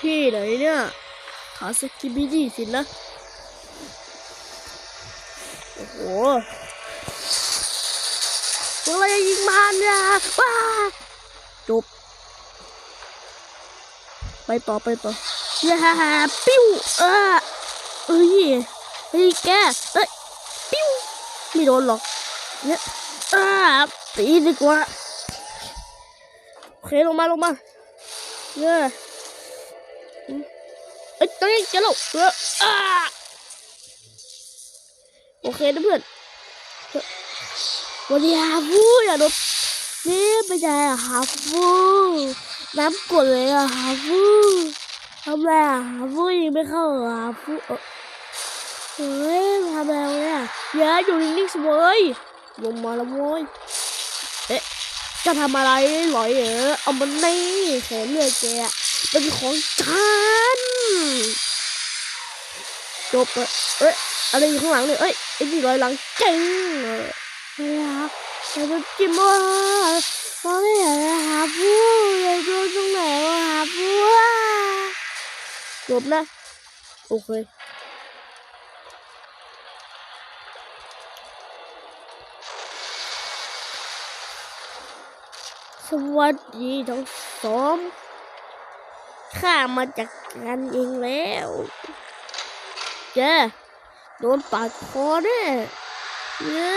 ที่ไหนเนี่ยหาสกิบิดี้สินะโอ้โหพวกเราจะยิงมันนะว้าจบไปต่อไปต่ออย่าปิ้วเออเอ้ยเฮ้ยแกเอ้ยปิ้วไม่โดนหรอกเนี่ยอ่าตีดีกว่าโอเคลงมาลงมาเนี่ย เอ้ยตอนนี้เจอแล้วเอออ่าโอเคนะเพื่อนวันนี้ฮาฟูอย่าโดนนี่ไม่ใช่ฮาฟูน้ำกดเลยอะฮาฟูทำไรอะฮาฟูยิงไม่เข้าหรอฮาฟูเฮ้ยทำอะไรวะเนี่ยอย่าอยู่นิ่งๆสิเว้ยลงมาแล้วเว้ยเอ๊ะจะทำอะไรหรอยเหรอเอามันนี่แขนเลือดแกเป็นของฉัน จบเลยเอ้ยอะไรอยู่ข้างหลังเนี่ยเอ้ยไอ้นี่รอยหลังเก่งเลยเฮ้ยฮะแต่จะจิ้มว่าตอนนี้อยากจะหาผู้เลยดูตรงไหนว่าหาผู้จบนะโอเคสวัสดีทั้งสอง ข้ามาจากกันเองแล้วเจ้โดนปาดคอเน่เย้